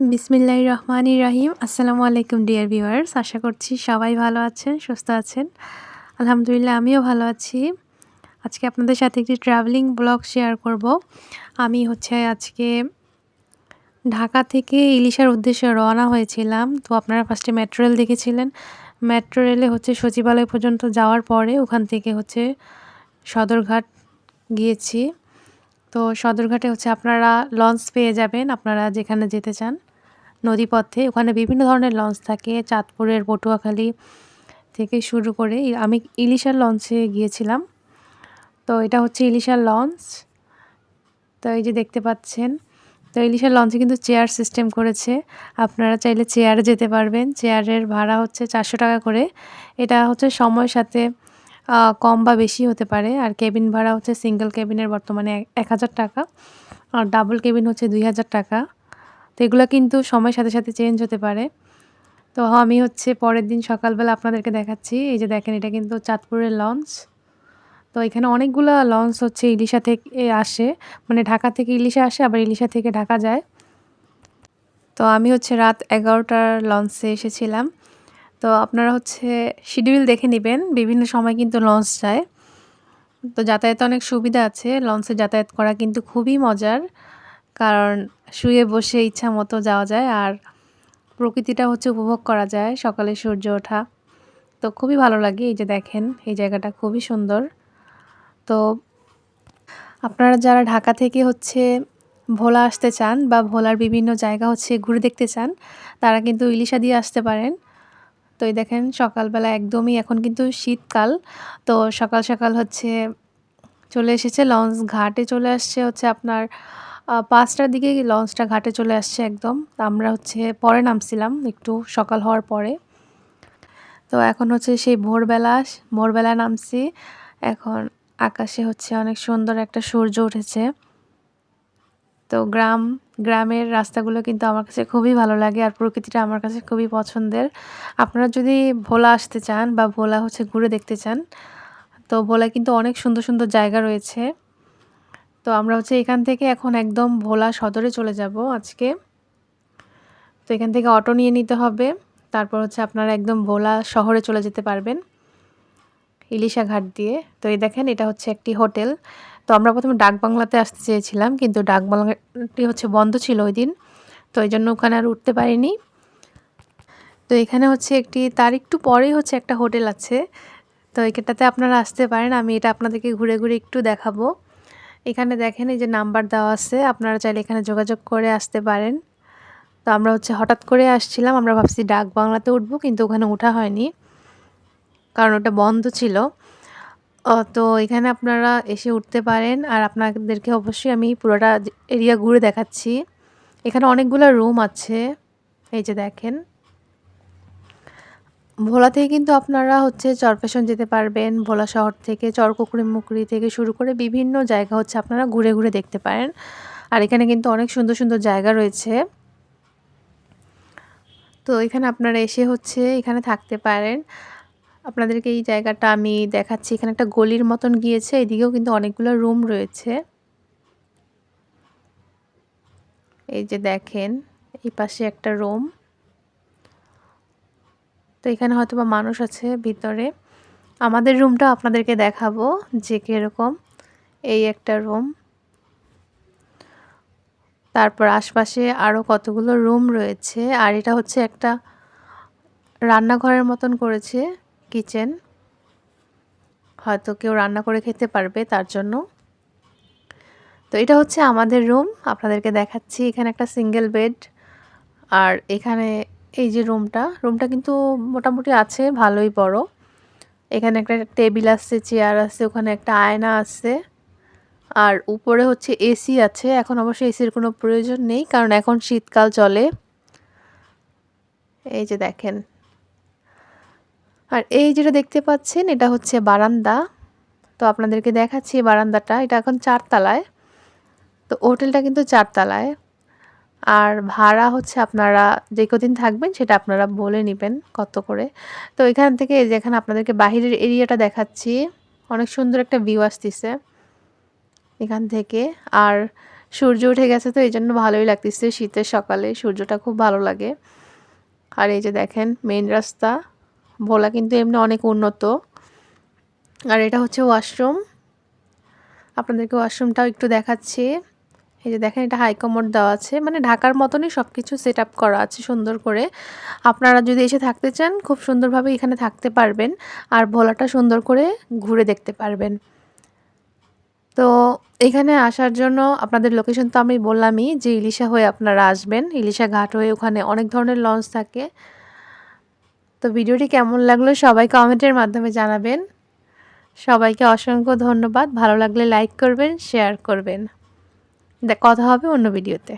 বিসমিল্লাহির রহমানির রহিম। আসসালামু আলাইকুম, ডিয়ার ভিউয়ার্স। আশা করছি সবাই ভালো আছেন, সুস্থ আছেন। আলহামদুলিল্লাহ, আমিও ভালো আছি। আজকে আপনাদের সাথে একটি ট্রাভেলিং ব্লগ শেয়ার করব। আমি হচ্ছে আজকে ঢাকা থেকে ইলিশার উদ্দেশ্যে রওনা হয়েছিলাম। তো আপনারা ফার্স্টে মেট্রো রেল দেখেছিলেন। মেট্রো রেলে হচ্ছে সচিবালয় পর্যন্ত যাওয়ার পরে ওখান থেকে হচ্ছে সদরঘাট গিয়েছি। তো সদরঘাটে হচ্ছে আপনারা লঞ্চ পেয়ে যাবেন। আপনারা যেখানে যেতে চান। নদীপথে, ওখানে বিভিন্ন ধরনের লঞ্চ থাকে, চাঁদপুরের পটুয়াখালী থেকে শুরু করে আমি ইলিশার লঞ্চে গিয়েছিলাম। তো এটা হচ্ছে ইলিশার লঞ্চ। তো এই যে দেখতে পাচ্ছেন, তো ইলিশার লঞ্চে কিন্তু চেয়ার সিস্টেম করেছে। আপনারা চাইলে চেয়ারে যেতে পারবেন। চেয়ারের ভাড়া হচ্ছে চারশো টাকা করে। এটা হচ্ছে সময়ের সাথে কম বা বেশি হতে পারে। আর কেবিন ভাড়া হচ্ছে সিঙ্গেল কেবিনের বর্তমানে এক হাজার টাকা। আর ডাবল কেবিন হচ্ছে দুই হাজার টাকা। তো এগুলো কিন্তু সময়ের সাথে সাথে চেঞ্জ হতে পারে। তো আমি হচ্ছে পরের দিন সকালবেলা আপনাদেরকে দেখাচ্ছি। এই যে দেখেন, এটা কিন্তু চাঁদপুরের লঞ্চ তো এখানে অনেকগুলো লঞ্চ হচ্ছে ইলিশা থেকে আসে। মানে ঢাকা থেকে ইলিশা আসে, আবার ইলিশা থেকে ঢাকা যায়। তো আমি হচ্ছে রাত এগারোটার লঞ্চে এসেছিলাম। তো আপনারা হচ্ছে শিডিউল দেখে নেবেন। বিভিন্ন সময় কিন্তু লঞ্চ যায়। তো যাতায়াতে অনেক সুবিধা আছে। লঞ্চে যাতায়াত করা কিন্তু খুবই মজার। কারণ শুয়ে বসে ইচ্ছা মতো যাওয়া যায় আর প্রকৃতিটা হচ্ছে উপভোগ করা যায় সকালে সূর্য ওঠা। তো খুবই ভালো লাগে এই যে দেখেন, এই জায়গাটা খুবই সুন্দর। তো আপনারা যারা ঢাকা থেকে হচ্ছে ভোলা আসতে চান বা ভোলার বিভিন্ন জায়গা হচ্ছে ঘুরে দেখতে চান, তারা কিন্তু ইলিশা দিয়ে আসতে পারেন। তো এই দেখেন সকালবেলা একদমই এখন কিন্তু শীতকাল, তো সকাল সকাল হচ্ছে চলে এসেছে, লঞ্চ ঘাটে চলে আসছে হচ্ছে আপনার পাঁচটার দিকে লঞ্চটা ঘাটে চলে আসছে একদম। আমরা হচ্ছে পরে নামছিলাম, একটু সকাল হওয়ার পরে। তো এখন হচ্ছে সেই ভোরবেলা ভোরবেলা নামছি। এখন আকাশে হচ্ছে অনেক সুন্দর একটা সূর্য উঠেছে। তো গ্রাম, গ্রামের রাস্তাগুলো কিন্তু আমার কাছে খুবই ভালো লাগে আর প্রকৃতিটা আমার কাছে খুবই পছন্দের। আপনারা যদি ভোলা আসতে চান বা ভোলা হচ্ছে ঘুরে দেখতে চান, তো ভোলা কিন্তু অনেক সুন্দর সুন্দর জায়গা রয়েছে। তো আমরা হচ্ছে এখান থেকে এখন একদম ভোলা সদরে চলে যাব আজকে। তো এখান থেকে অটো নিয়ে নিতে হবে। তারপর হচ্ছে আপনারা একদম ভোলা শহরে চলে যেতে পারবেন ইলিশা ঘাট দিয়ে। তো এই দেখেন, এটা হচ্ছে একটি হোটেল। তো আমরা প্রথমে ডাক বাংলাতে আসতে চেয়েছিলাম, কিন্তু ডাক বাংলাটি হচ্ছে বন্ধ ছিল ওই দিন। তো এই জন্য ওখানে আর উঠতে পারিনি। তো এখানে হচ্ছে একটি, তার একটু পরেই হচ্ছে একটা হোটেল আছে। তো এখানটাতে আপনারা আসতে পারেন, আমি এটা আপনাদেরকে ঘুরে ঘুরে একটু দেখাবো। এখানে দেখেন এই যে নাম্বার দেওয়া আছে, আপনারা চাইলে এখানে যোগাযোগ করে আসতে পারেন। তো আমরা হচ্ছে হঠাৎ করে আসছিলাম, আমরা ভাবছি ডাক বাংলাতে উঠবো, কিন্তু ওখানে ওঠা হয়নি, কারণ ওটা বন্ধ ছিল। তো এখানে আপনারা এসে উঠতে পারেন, আর আপনাদেরকে অবশ্যই আমি পুরোটা এরিয়া ঘুরে দেখাচ্ছি। এখানে অনেকগুলো রুম আছে, এই যে দেখেন। ভোলা থেকে কিন্তু আপনারা হচ্ছে চরপেশন যেতে পারবেন। ভোলা শহর থেকে চরকুকুরি মুকুরি থেকে শুরু করে বিভিন্ন জায়গা হচ্ছে আপনারা ঘুরে ঘুরে দেখতে পারেন। আর এখানে কিন্তু অনেক সুন্দর সুন্দর জায়গা রয়েছে। তো এখানে আপনারা এসে হচ্ছে এখানে থাকতে পারেন। আপনাদেরকে এই জায়গাটা আমি দেখাচ্ছি। এখানে একটা গলির মতন গিয়েছে। এদিকেও কিন্তু অনেকগুলো রুম রয়েছে। এই যে দেখেন, এই পাশে একটা রুম। এখানে হয়তো বা মানুষ আছে ভিতরে। আমাদের রুমটা আপনাদেরকে দেখাবো যে কীরকম। এই একটা রুম তারপর আশপাশে আরও কতগুলো রুম রয়েছে। আর এটা হচ্ছে একটা রান্নাঘরের মতন করেছে কিচেন হয়তো কেউ রান্না করে খেতে পারবে তার জন্য। তো এটা হচ্ছে আমাদের রুম আপনাদেরকে দেখাচ্ছি। এখানে একটা সিঙ্গেল বেড আর এখানে এই যে রুমটা রুমটা কিন্তু মোটামুটি আছে, ভালোই বড়। এখানে একটা টেবিল আছে, চেয়ার আছে, ওখানে একটা আয়না আছে। আর উপরে হচ্ছে এসি আছে, এখন অবশ্য এসির কোনো প্রয়োজন নেই, কারণ এখন শীতকাল চলে। এই যে দেখেন। আর এই যেটা দেখতে পাচ্ছেন, এটা হচ্ছে বারান্দা। তো আপনাদেরকে দেখাচ্ছি বারান্দাটা, এটা এখন চারতলায়। তো হোটেলটা কিন্তু চারতলায়। আর ভাড়া হচ্ছে আপনারা যে কদিন থাকবেন সেটা আপনারা বলে নেবেন কত করে। তো এখান থেকে যেখানে আপনাদেরকে বাহিরের এরিয়াটা দেখাচ্ছি। অনেক সুন্দর একটা ভিউ আসতেছে এখান থেকে। আর সূর্য উঠে গেছে তো এই জন্য ভালোই লাগতেছে শীতের সকালে, সূর্যটা খুব ভালো লাগে। আর এই যে দেখেন মেন রাস্তা, ভোলা কিন্তু এমনি অনেক উন্নত। আর এটা হচ্ছে ওয়াশরুম আপনাদেরকে ওয়াশরুমটাও একটু দেখাচ্ছি। এই যে দেখেন, এটা হাইকমোড দেওয়া আছে। মানে ঢাকার মতনই সব কিছু সেট আপ করা আছে সুন্দর করে। আপনারা যদি এসে থাকতে চান, খুব সুন্দরভাবে এখানে থাকতে পারবেন আর ভোলাটা সুন্দর করে ঘুরে দেখতে পারবেন। তো এখানে আসার জন্য আপনাদের লোকেশন তো আমি বললামই যে ইলিশা হয়ে আপনারা আসবেন। ইলিশা ঘাট হয়ে ওখানে অনেক ধরনের লঞ্চ থাকে। তো ভিডিওটি কেমন লাগল সবাই কমেন্টের মাধ্যমে জানাবেন। সবাইকে অসংখ্য ধন্যবাদ। ভালো লাগলে লাইক করবেন শেয়ার করবেন। কথা হবে অন্য ভিডিওতে।